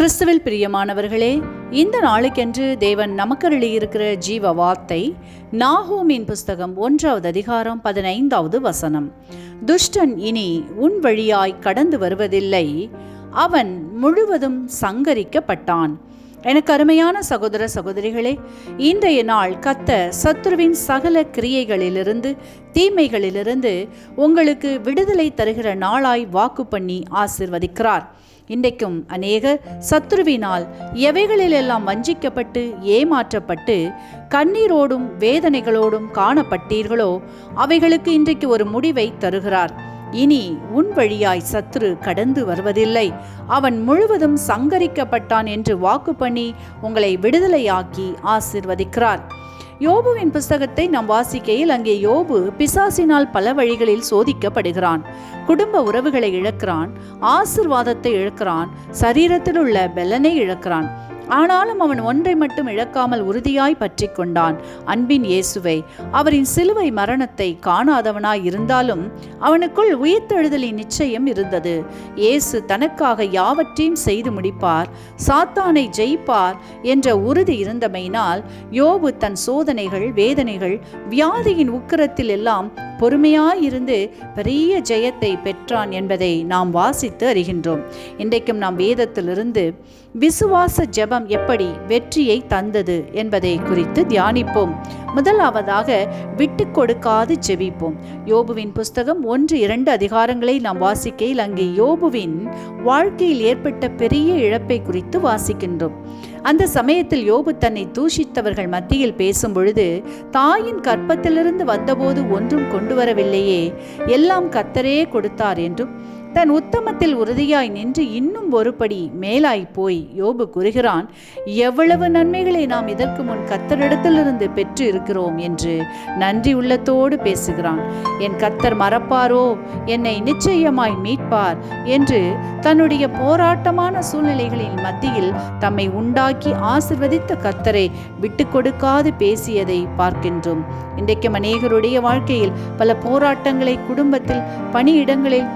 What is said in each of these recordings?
கிறிஸ்துவில் பிரியமானவர்களே இந்த நாளுக்கென்று தேவன் நமக்கு இருக்கிற ஜீவ வார்த்தை நாகூமின் புஸ்தகம் ஒன்றாவது அதிகாரம் பதினைந்தாவது வசனம். துஷ்டன் இனி உன் வழியாய் கடந்து வருவதில்லை. அவன் முழுவதும் சங்கரிக்கப்பட்டான். எனக்கு அருமையான சகோதர சகோதரிகளே இன்றைய நாள் கத்த சத்ருவின் சகல கிரியைகளிலிருந்து தீமைகளிலிருந்து உங்களுக்கு விடுதலை தருகிற நாளாய் வாக்கு பண்ணி ஆசிர்வதிக்கிறார். இன்றைக்கும் அநேகர் சத்ருவினால் எவைகளிலெல்லாம் வஞ்சிக்கப்பட்டு ஏமாற்றப்பட்டு கண்ணீரோடும் வேதனைகளோடும் காணப்பட்டீர்களோ அவைகளுக்கு இன்றைக்கு ஒரு முடிவை தருகிறார். இனி உன் வழியாய் சத்ரு கடந்து வருவதில்லை. அவன் முழுவதும் சங்கரிக்கப்பட்டான் என்று வாக்கு பண்ணி உங்களை விடுதலையாக்கி ஆசிர்வதிக்கிறார். யோபுவின் புஸ்தகத்தை நாம் வாசிக்கையில் அங்கே யோபு பிசாசினால் பல வழிகளில் சோதிக்கப்படுகிறான். குடும்ப உறவுகளை இழக்கிறான். ஆசிர்வாதத்தை இழக்கிறான். சரீரத்தில் உள்ள பெலனை இழக்கிறான். ஆனாலும் அவன் ஒன்றை மட்டும் இழக்காமல் உறுதியாய் பற்றி கொண்டான். அன்பின் இயேசுவை அவரின் சிலுவை மரணத்தை காணாதவனாய் இருந்தாலும் அவனுக்குள் உயிர்த்தெழுதலின் நிச்சயம் இருந்தது. இயேசு தனக்காக யாவற்றையும் செய்து முடிப்பார் சாத்தானை ஜெயிப்பார் என்ற உறுதி இருந்தமையினால் யோபு தன் சோதனைகள் வேதனைகள் வியாதியின் உக்கிரத்தில் எல்லாம் பொறுமையாயிருந்து பெரிய ஜெயத்தை பெற்றான் என்பதை நாம் வாசித்து அறிகின்றோம். இன்றைக்கும் நாம் வேதத்திலிருந்து விசுவாச ஜெபம் எப்படி வெற்றியை தந்தது என்பதை குறித்து தியானிப்போம். முதலாவதாக விட்டு கொடுக்காது ஜெபிப்போம் யோபுவின் புஸ்தகம் ஒன்று இரண்டு அதிகாரங்களை நாம் வாசிக்கையில் அங்கே யோபுவின் வாழ்க்கையில் ஏற்பட்ட பெரிய இழப்பை குறித்து வாசிக்கின்றோம். அந்த சமயத்தில் யோபு தன்னை தூஷித்தவர்கள் மத்தியில் பேசும் பொழுது தாயின் கற்பத்திலிருந்து வந்தபோது ஒன்றும் கொண்டு வரவில்லையே எல்லாம் கத்தரே கொடுத்தார் என்றும் தன் உத்தமத்தில் உறுதியாய் நின்று இன்னும் ஒருபடி மேலாய் போய் யோபு கூறுகிறான் எவ்வளவு நன்மைகளை நாம் இதற்கு முன் கத்தரிடத்திலிருந்து பெற்று இருக்கிறோம் என்று நன்றி உள்ளத்தோடு பேசுகிறான். என் கத்தர் மறப்பாரோ? என்னை நிச்சயமாய் மீட்பார் என்று தன்னுடைய போராட்டமான சூழ்நிலைகளின் மத்தியில் தம்மை உண்டாக்கி ஆசிர்வதித்த கத்தரை விட்டு கொடுக்காது பேசியதை பார்க்கின்றோம். இன்றைக்கும் அநேகருடைய வாழ்க்கையில் பல போராட்டங்களை குடும்பத்தில் பணியிடங்களில்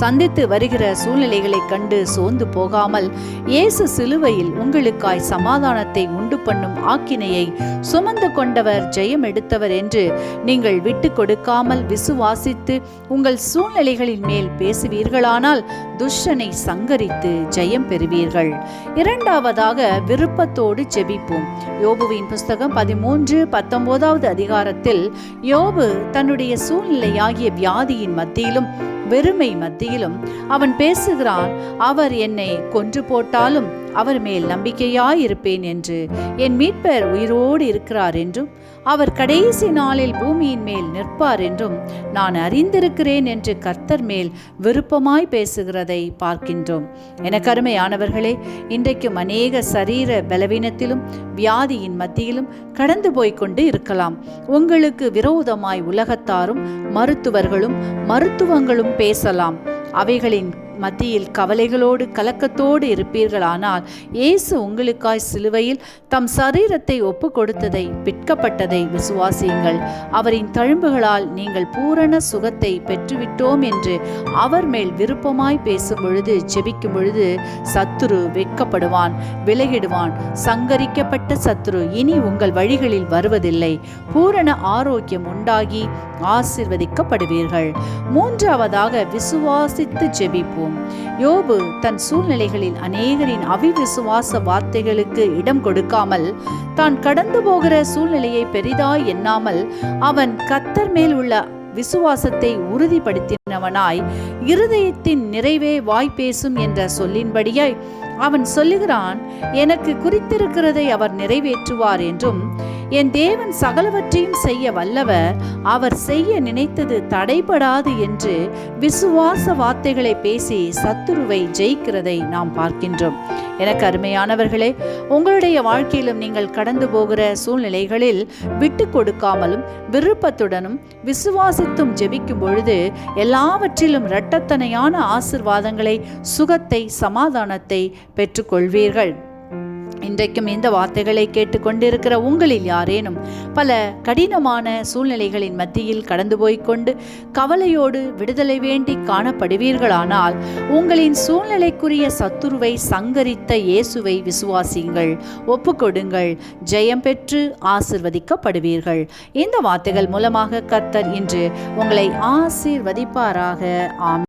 சந்தித்து வருகிற சூழ்நிலைகளை கண்டு சோர்ந்து போகாமல் இயேசு சிலுவையில் உங்களுக்காய் சமாதானத்தை உண்டு பண்ணும் ஆக்கினையை சுமந்து கொண்டவர் ஜெயம் எடுத்தவர் என்று நீங்கள் விட்டு கொடுக்காமல் விசுவாசித்து உங்கள் சூழ்நிலைகளின் மேல் பேசுவீர்களானால் துஷ்டனை சங்கரித்து ஜெயம் பெறுவீர்கள். இரண்டாவதாக விருப்பத்தோடு ஜெபிப்போம். யோபுவின் புஸ்தகம் பதிமூன்று பத்தொன்பதாவது அதிகாரத்தில் யோபு தன்னுடைய சூழ்நிலையாகிய வியாதியின் மத்தியிலும் வெறுமை மத்தியிலும் அவன் பேசுகிறான் அவர் என்னை கொன்று போட்டாலும் அவர் மேல் நம்பிக்கையாயிருப்பேன் என்று என் மீட்பர் உயிரோடு இருக்கிறார் என்றும் அவர் கடைசி நாளில் பூமியின் மேல் நிற்பார் என்றும் நான் அறிந்திருக்கிறேன் என்று கர்த்தர் மேல் விருப்பமாய் பேசுகிறதை பார்க்கின்றோம். என கருமையானவர்களே இன்றைக்கும் அநேக சரீர பலவீனத்திலும் வியாதியின் மத்தியிலும் கடந்து போய்கொண்டு இருக்கலாம். உங்களுக்கு விரோதமாய் உலகத்தாரும் மருத்துவர்களும் மருத்துவங்களும் பேசலாம். அவைகளின் மத்தியில் கவலைகளோடு கலக்கத்தோடு இருப்பீர்களானால் இயேசு உங்களுக்காய் சிலுவையில் தம் சரீரத்தை ஒப்பு கொடுத்ததை பிற்கப்பட்டதை விசுவாசியுங்கள். அவரின் தழும்புகளால் நீங்கள் பூரண சுகத்தை பெற்றுவிட்டோம் என்று அவர் மேல் விருப்பமாய் பேசும் பொழுது ஜெபிக்கும் பொழுது சத்துரு வெட்கப்படுவான் விலகிடுவான். சங்கரிக்கப்பட்ட சத்துரு இனி உங்கள் வழிகளில் வருவதில்லை. பூரண ஆரோக்கியம் உண்டாகி ஆசிர்வதிக்கப்படுவீர்கள். மூன்றாவதாக விசுவாசித்து ஜெபிப்போம். யோபு தன் சூழ்நிலைகளில் அநேகரின் அவிவிசுவாச வார்த்தைகளுக்கு இடம் கொடுக்காமல் தான் கடந்து போகிற சூழ்நிலையை பெரிதாய் எண்ணாமல் அவன் கத்தர் மேல் உள்ள விசுவாசத்தை உறுதிப்படுத்தினவனாய் இருதயத்தின் நிறைவே வாய் பேசும் என்ற சொல்லின்படியாய் அவன் சொல்லுகிறான் எனக்கு குறித்திருக்கிறதை அவர் நிறைவேற்றுவார் என்றும் என் தேவன் சகலவற்றையும் செய்ய வல்லவர். அவர் செய்ய நினைத்தது தடைபடாது என்று விசுவாச வார்த்தைகளை பேசி சத்துருவை ஜெயிக்கிறதை நாம் பார்க்கின்றோம். எனக்கு அருமையானவர்களே உங்களுடைய வாழ்க்கையிலும் நீங்கள் கடந்து போகிற சூழ்நிலைகளில் விட்டு கொடுக்காமலும் விருப்பத்துடனும் விசுவாசித்தும் ஜெபிக்கும் பொழுது எல்லாவற்றிலும் இரட்டத்தனையான ஆசிர்வாதங்களை சுகத்தை சமாதானத்தை பெற்றுக்கொள்வீர்கள். இன்றைக்கும் இந்த வார்த்தைகளை கேட்டுக்கொண்டிருக்கிற உங்களில் யாரேனும் பல கடினமான சூழ்நிலைகளின் மத்தியில் கடந்து போய்க்கொண்டு கவலையோடு விடுதலை வேண்டி காணப்படுவீர்களானால் உங்களின் சூழ்நிலைக்குரிய சத்துருவை சங்கரித்த இயேசுவை விசுவாசியுங்கள் ஒப்புக்கொடுங்கள் ஜெயம் பெற்று ஆசிர்வதிக்கப்படுவீர்கள். இந்த வார்த்தைகள் மூலமாக கர்த்தர் இன்று உங்களை ஆசிர்வதிப்பாராக. ஆம்